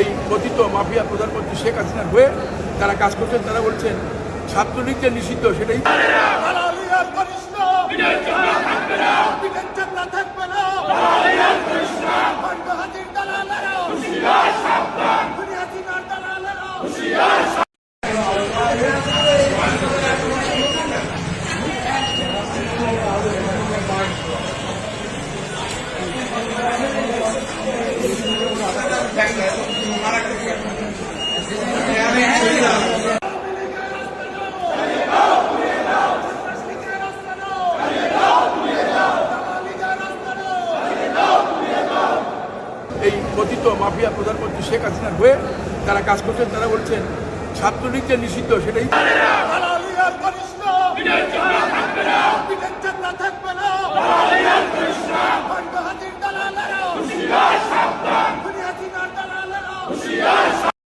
এই কথিত মাফিয়া প্রধানমন্ত্রী শেখ হাসিনার হয়ে যারা কাজ করছেন, তারা বলছেন ছাত্রলীগ যে নিষিদ্ধ, সেটাই এই কথিত মাফিয়া প্রধানমন্ত্রী শেখ হাসিনার হয়ে তারা কাজ করছেন, তারা বলছেন ছাত্রলীগ যে নিষিদ্ধ, সেটাই